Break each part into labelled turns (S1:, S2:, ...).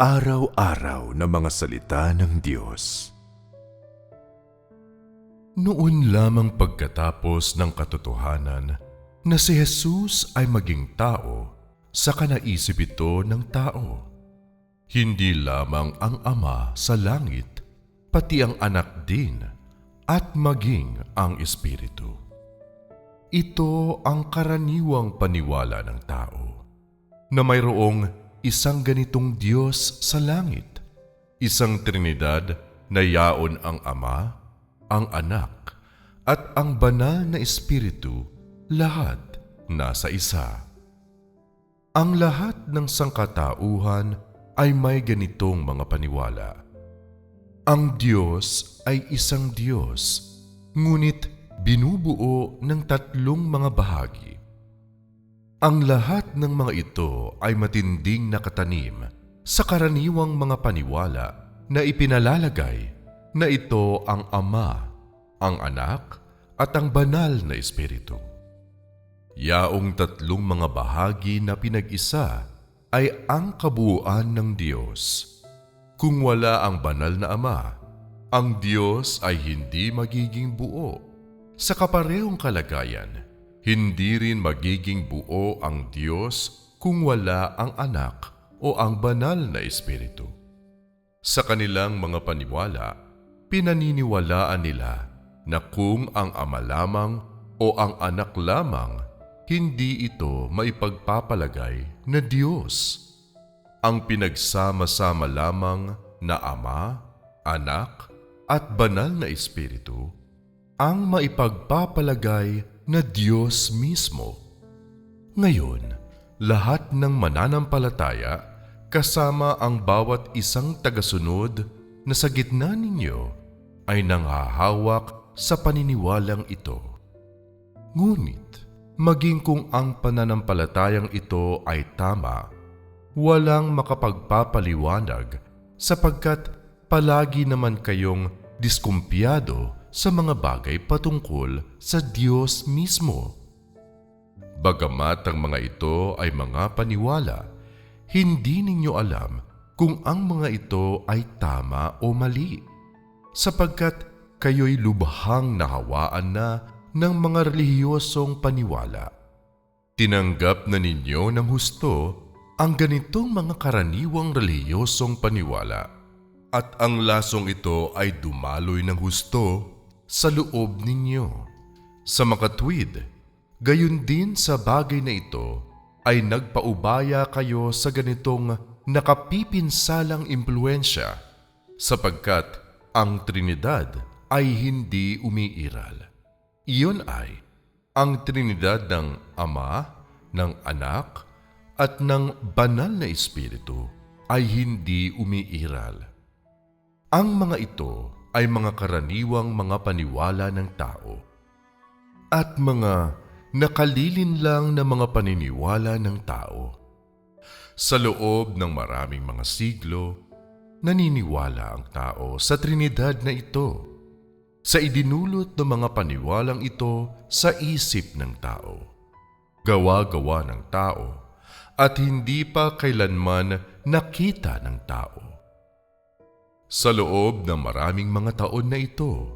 S1: Araw-araw na mga salita ng Diyos. Noon lamang pagkatapos ng katotohanan na si Jesus ay maging tao, sa kanaisip ito ng tao. Hindi lamang ang Ama sa langit, pati ang anak din, at maging ang Espiritu. Ito ang karaniwang paniwala ng tao, na mayroong isang ganitong Diyos sa langit, isang Trinidad na yaon ang Ama, ang Anak, at ang banal na Espiritu, lahat nasa isa. Ang lahat ng sangkatauhan ay may ganitong mga paniwala. Ang Diyos ay isang Diyos, ngunit binubuo ng tatlong mga bahagi. Ang lahat ng mga ito ay matinding nakatanim sa karaniwang mga paniwala na ipinalalagay na ito ang Ama, ang Anak, at ang Banal na Espiritu. Yaong tatlong mga bahagi na pinag-isa ay ang kabuuan ng Diyos. Kung wala ang banal na Ama, ang Diyos ay hindi magiging buo. Sa kaparehong kalagayan, hindi rin magiging buo ang Diyos kung wala ang anak o ang banal na espiritu. Sa kanilang mga paniwala, pinaniniwalaan nila na kung ang ama lamang o ang anak lamang, hindi ito maipagpapalagay na Diyos. Ang pinagsama-sama lamang na ama, anak, at banal na espiritu ang maipagpapalagay na Diyos mismo. Ngayon, lahat ng mananampalataya kasama ang bawat isang tagasunod na sa gitna ninyo ay nanghahawak sa paniniwalang ito. Ngunit, maging kung ang pananampalatayang ito ay tama, walang makapagpapaliwanag sapagkat palagi naman kayong diskumpiyado sa mga bagay patungkol sa Diyos mismo. Bagamat ang mga ito ay mga paniwala, hindi ninyo alam kung ang mga ito ay tama o mali, sapagkat kayo'y lubhang nahawaan na ng mga relihiyosong paniwala. Tinanggap na ninyo ng husto ang ganitong mga karaniwang relihiyosong paniwala at ang lasong ito ay dumaloy ng husto sa loob ninyo. Sa makatwid, gayon din sa bagay na ito ay nagpaubaya kayo sa ganitong nakapipinsalang impluensya sapagkat ang Trinidad ay hindi umiiral. Iyon ay ang Trinidad ng Ama, ng Anak, at ng Banal na Espiritu ay hindi umiiral. Ang mga ito ay mga karaniwang mga paniwala ng tao at mga nakalilin lang na mga paniniwala ng tao. Sa loob ng maraming mga siglo, naniniwala ang tao sa Trinidad na ito sa idinulot ng mga paniwalang ito sa isip ng tao. Gawa-gawa ng tao at hindi pa kailanman nakita ng tao. Sa loob ng maraming mga taon na ito,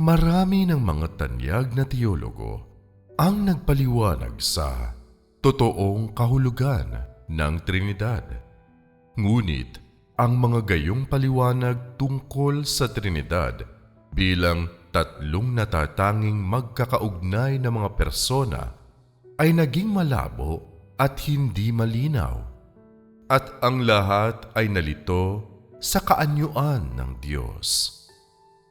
S1: marami ng mga tanyag na teologo ang nagpaliwanag sa totoong kahulugan ng Trinidad. Ngunit ang mga gayong paliwanag tungkol sa Trinidad bilang tatlong natatanging magkakaugnay na mga persona ay naging malabo at hindi malinaw. At ang lahat ay nalito sa kaanyuan ng Diyos.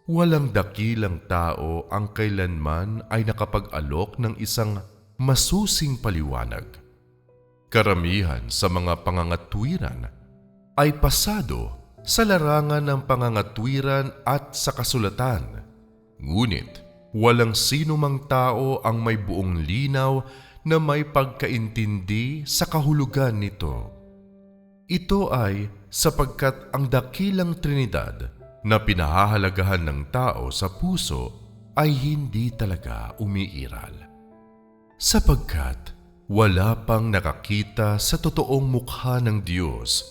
S1: Walang dakilang tao ang kailanman ay nakapag-alok ng isang masusing paliwanag. Karamihan sa mga pangangatwiran ay pasado sa larangan ng pangangatwiran at sa kasulatan. Ngunit walang sino mang tao ang may buong linaw na may pagkaintindi sa kahulugan nito. Ito ay sapagkat ang dakilang Trinidad na pinahahalagahan ng tao sa puso ay hindi talaga umiiral. Sapagkat wala pang nakakita sa totoong mukha ng Diyos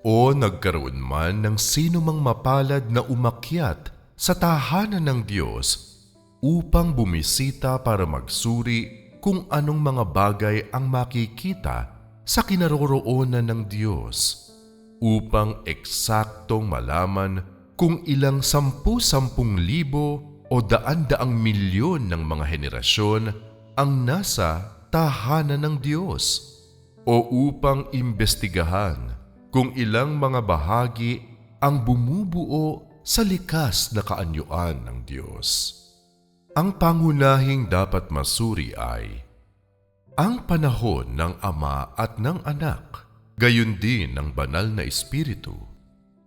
S1: o nagkaroon man ng sino mang mapalad na umakyat sa tahanan ng Diyos upang bumisita para magsuri kung anong mga bagay ang makikita sa kinaroroonan ng Diyos upang eksaktong malaman kung ilang sampu-sampung libo o daan-daang milyon ng mga henerasyon ang nasa tahanan ng Diyos o upang imbestigahan kung ilang mga bahagi ang bumubuo sa likas na kaanyuan ng Diyos. Ang pangunahing dapat masuri ay ang panahon ng Ama at ng Anak, gayon din ng banal na Espiritu,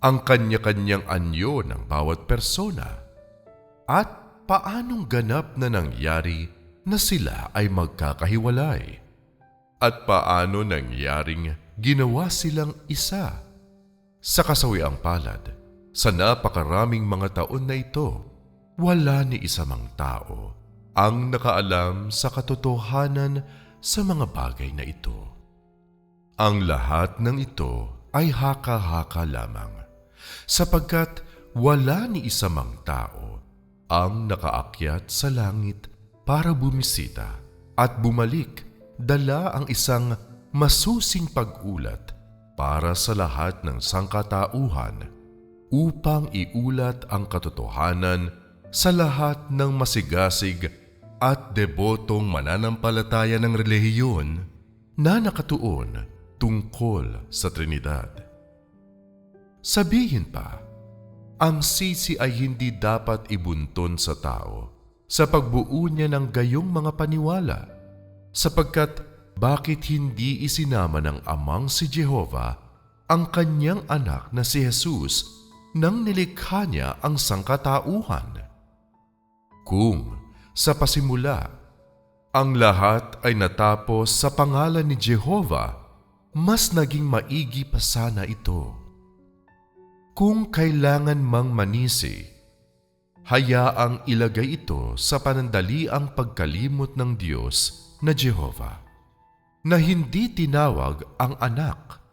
S1: ang kanya-kanyang anyo ng bawat persona, at paanong ganap na nangyari na sila ay magkakahiwalay, at paano nangyaring ginawa silang isa. Sa kasawiang palad, sa napakaraming mga taon na ito, wala ni isa mang tao ang nakaalam sa katotohanan sa mga bagay na ito. Ang lahat ng ito ay haka-haka lamang, sapagkat wala ni isa mang tao ang nakaakyat sa langit para bumisita at bumalik dala ang isang masusing pag-ulat para sa lahat ng sangkatauhan upang iulat ang katotohanan sa lahat ng masigasig at debotong mananampalataya ng relihiyon na nakatuon tungkol sa Trinidad. Sabihin pa, ang sisi ay hindi dapat ibunton sa tao sa pagbuo niya ng gayong mga paniwala sapagkat bakit hindi isinama ng amang si Jehova ang kanyang anak na si Jesus nang nilikha niya ang sangkatauhan? Kung sa pasimula, ang lahat ay natapos sa pangalan ni Jehova, mas naging maigi pa sana ito. Kung kailangan mang manisi, hayaang ilagay ito sa panandaliang pagkalimot ng Diyos na Jehova, na hindi tinawag ang anak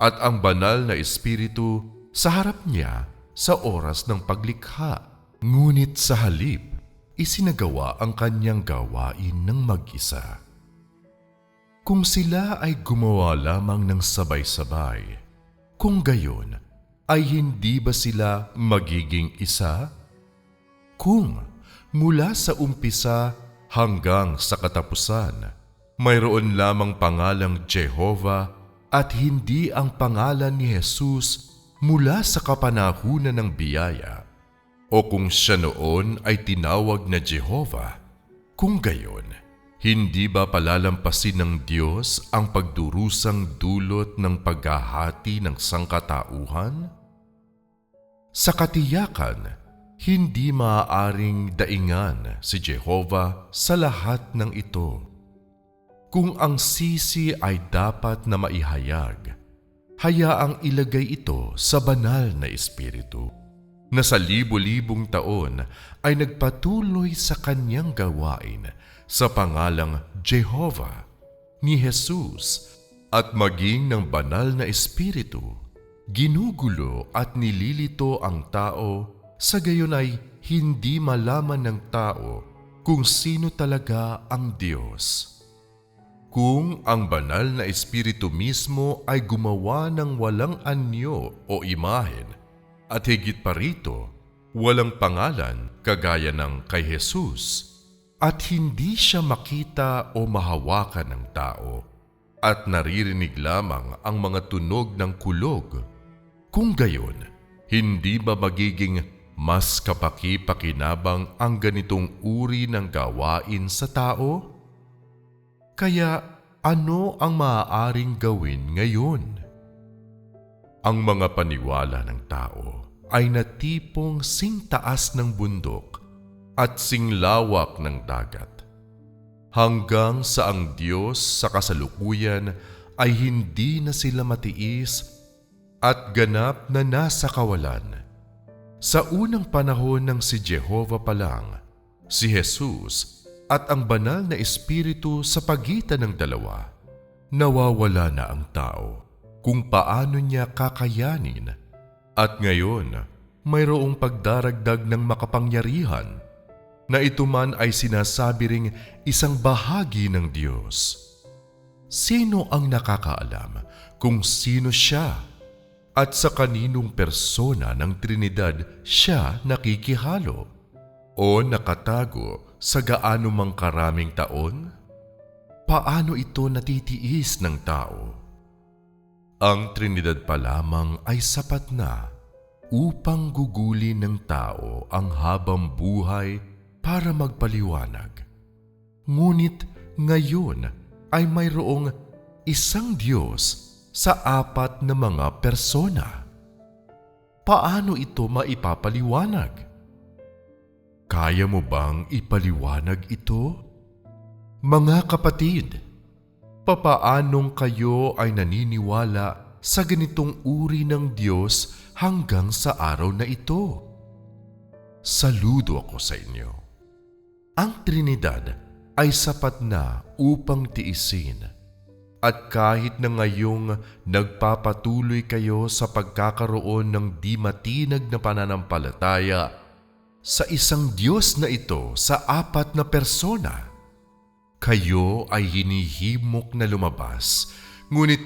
S1: at ang banal na espiritu sa harap niya sa oras ng paglikha. Ngunit sa halip, isinagawa ang kanyang gawain ng mag-isa. Kung sila ay gumawa lamang ng sabay-sabay, kung gayon, ay hindi ba sila magiging isa? Kung mula sa umpisa hanggang sa katapusan, mayroon lamang pangalang Jehovah at hindi ang pangalan ni Jesus mula sa kapanahunan ng biyaya, o kung siya noon ay tinawag na Jehovah, kung gayon, hindi ba palalampasin ng Diyos ang pagdurusang dulot ng paghahati ng sangkatauhan? Sa katiyakan, hindi maaaring daingan si Jehovah sa lahat ng ito. Kung ang sisi ay dapat na maihayag, hayaang ilagay ito sa banal na espiritu na sa libo-libong taon ay nagpatuloy sa kanyang gawain sa pangalang Jehovah ni Jesus at maging ng banal na espiritu, ginugulo at nililito ang tao sa gayon ay hindi malaman ng tao kung sino talaga ang Diyos. Kung ang banal na espiritu mismo ay gumawa ng walang anyo o imahen at higit pa rito, walang pangalan kagaya ng kay Jesus at hindi siya makita o mahawakan ng tao at naririnig lamang ang mga tunog ng kulog. Kung gayon, hindi ba magiging mas kapaki-pakinabang ang ganitong uri ng gawain sa tao? Kaya ano ang maaaring gawin ngayon? Ang mga paniwala ng tao ay natipong sing taas ng bundok at sing lawak ng dagat. Hanggang sa ang Diyos sa kasalukuyan ay hindi na sila matiis at ganap na nasa kawalan. Sa unang panahon ng si Jehova pa lang, si Jesus at ang banal na espiritu sa pagitan ng dalawa, nawawala na ang tao kung paano niya kakayanin at ngayon mayroong pagdaragdag ng makapangyarihan na ito man ay sinasabi ring isang bahagi ng Diyos. Sino ang nakakaalam kung sino siya at sa kaninong persona ng Trinidad siya nakikihalo o nakatago sa gaano mang karaming taon? Paano ito natitiis ng tao? Ang Trinidad pa lamang ay sapat na upang gugulin ng tao ang habang buhay para magpaliwanag. Ngunit ngayon ay mayroong isang Diyos sa apat na mga persona. Paano ito maipapaliwanag? Kaya mo bang ipaliwanag ito? Mga kapatid, papaanong kayo ay naniniwala sa ganitong uri ng Diyos hanggang sa araw na ito? Saludo ako sa inyo. Ang Trinidad ay sapat na upang tiisin at kahit na ngayong nagpapatuloy kayo sa pagkakaroon ng di matinag na pananampalataya sa isang Diyos na ito sa apat na persona, kayo ay hinihimok na lumabas, ngunit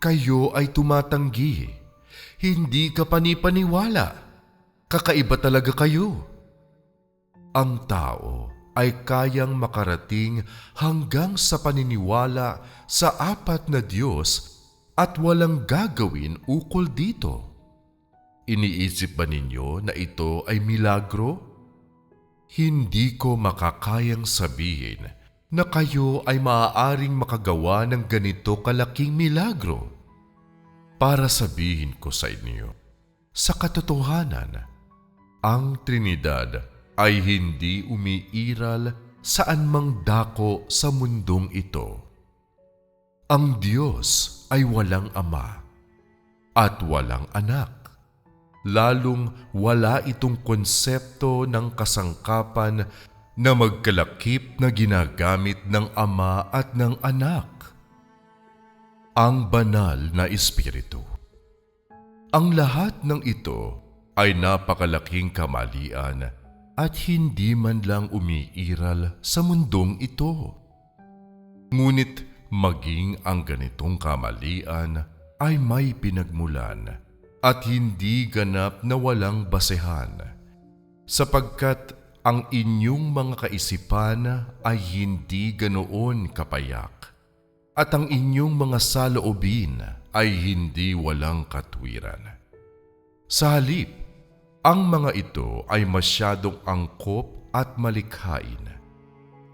S1: kayo ay tumatanggi. Hindi ka panipaniwala. Kakaiba talaga kayo. Ang tao ay kayang makarating hanggang sa paniniwala sa apat na Diyos at walang gagawin ukol dito. Iniisip ba ninyo na ito ay milagro? Hindi ko makakayang sabihin na kayo ay maaaring makagawa ng ganito kalaking milagro. Para sabihin ko sa inyo, sa katotohanan, ang Trinidad ay hindi umiiral saan mang dako sa mundong ito. Ang Diyos ay walang ama at walang anak. Lalong wala itong konsepto ng kasangkapan na magkalakip na ginagamit ng ama at ng anak. Ang banal na espiritu. Ang lahat ng ito ay napakalaking kamalian at hindi man lang umiiral sa mundong ito. Ngunit maging ang ganitong kamalian ay may pinagmulan at hindi ganap na walang basehan, sapagkat ang inyong mga kaisipan ay hindi ganoon kapayak, at ang inyong mga saloobin ay hindi walang katwiran. Sa halip, ang mga ito ay masyadong angkop at malikhain.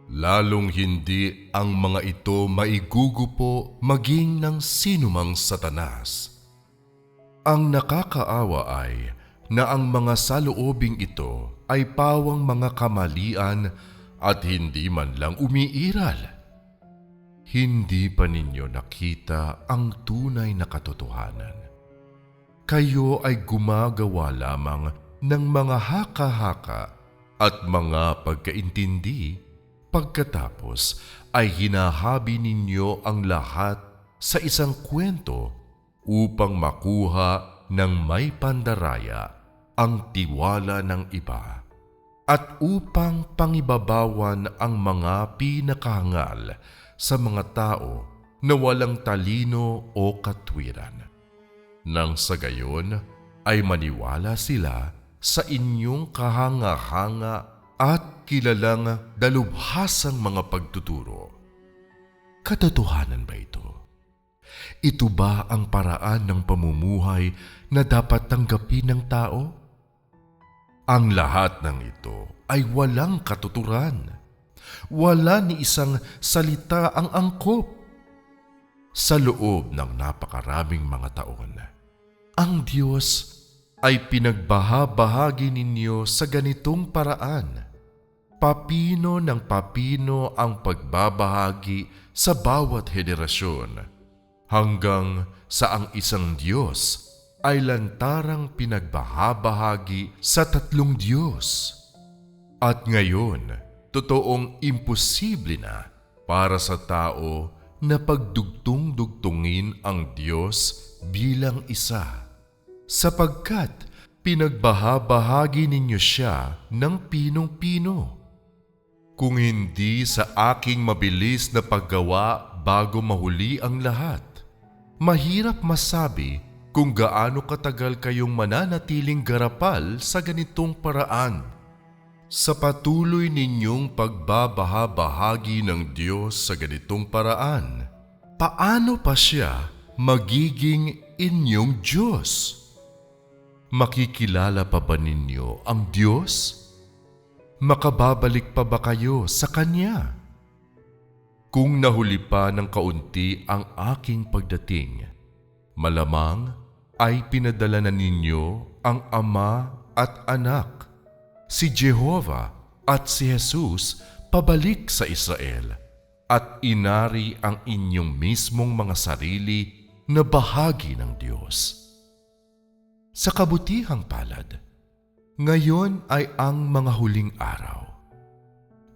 S1: Lalong hindi ang mga ito maigugupo maging ng sinumang satanas. Ang nakakaawa ay na ang mga saloobing ito ay pawang mga kamalian at hindi man lang umiiral. Hindi pa ninyo nakita ang tunay na katotohanan. Kayo ay gumagawa lamang ng mga haka-haka at mga pagkaintindi, pagkatapos ay hinahabi ninyo ang lahat sa isang kwento upang makuha ng may pandaraya ang tiwala ng iba at upang pangibabawan ang mga pinakahangal sa mga tao na walang talino o katwiran. Nang sa gayon ay maniwala sila sa inyong kahanga-hanga at kilalang dalubhasang mga pagtuturo. Katotohanan ba ito? Ito ba ang paraan ng pamumuhay na dapat tanggapin ng tao? Ang lahat ng ito ay walang katuturan. Wala ni isang salita ang angkop. Sa loob ng napakaraming mga taon, ang Diyos ay pinagbahabahagi ninyo sa ganitong paraan. Papino ng papino ang pagbabahagi sa bawat henerasyon hanggang sa ang isang Diyos ay lantarang pinagbahabahagi sa tatlong Diyos. At ngayon, totoong imposible na para sa tao na pagdugtong-dugtungin ang Diyos bilang isa, sapagkat pinagbahabahagi ninyo siya ng pinong-pino. Kung hindi sa aking mabilis na paggawa bago mahuli ang lahat, mahirap masabi kung gaano katagal kayong mananatiling garapal sa ganitong paraan. Sa patuloy ninyong pagbabahabahagi ng Diyos sa ganitong paraan, paano pa siya magiging inyong Diyos? Makikilala pa ba ninyo ang Diyos? Makababalik pa ba kayo sa Kanya? Kung nahuli pa ng kaunti ang aking pagdating, malamang ay pinadala na ninyo ang Ama at Anak, si Jehovah at si Jesus pabalik sa Israel at inari ang inyong mismong mga sarili na bahagi ng Diyos. Sa kabutihang palad, ngayon ay ang mga huling araw.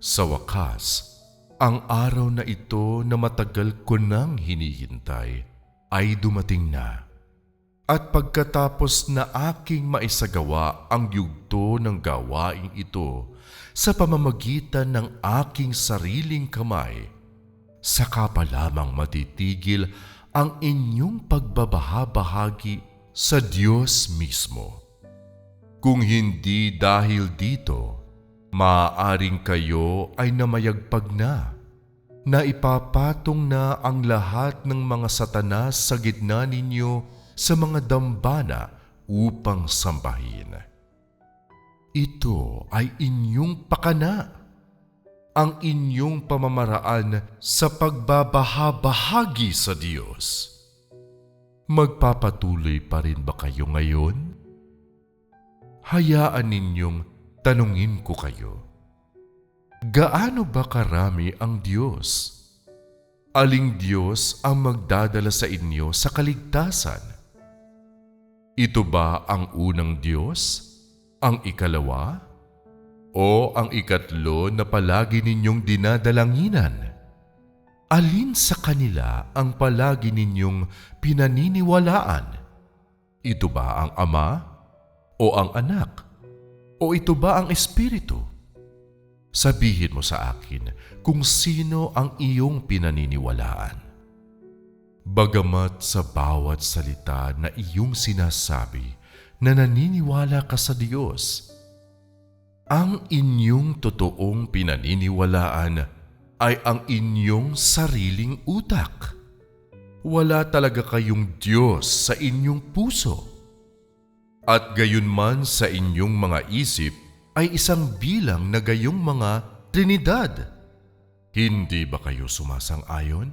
S1: Sa wakas, ang araw na ito na matagal ko nang hinihintay ay dumating na. At pagkatapos na aking maisagawa ang yugto ng gawaing ito sa pamamagitan ng aking sariling kamay, saka pa lamang matitigil ang inyong pagbabahabahagi sa Diyos mismo. Kung hindi dahil dito, maaaring kayo ay namayagpag na, na ipapatong na ang lahat ng mga satanas sa gitna ninyo sa mga dambana upang sambahin. Ito ay inyong pakana, ang inyong pamamaraan sa pagbabahabahagi sa Diyos. Magpapatuloy pa rin ba kayo ngayon? Hayaan ninyong tanungin ko kayo. Gaano ba karami ang Diyos? Aling Diyos ang magdadala sa inyo sa kaligtasan? Ito ba ang unang Diyos? Ang ikalawa? O ang ikatlo na palagi ninyong dinadalanginan? Alin sa kanila ang palagi ninyong pinaniniwalaan? Ito ba ang Ama? O ang Anak? O ito ba ang Espiritu? Sabihin mo sa akin kung sino ang iyong pinaniniwalaan. Bagamat sa bawat salita na iyong sinasabi na naniniwala ka sa Diyos, ang inyong totoong pinaniniwalaan ay ang inyong sariling utak. Wala talaga kayong Diyos sa inyong puso. At gayon man sa inyong mga isip ay isang bilang na gayong mga Trinidad. Hindi ba kayo sumasang-ayon?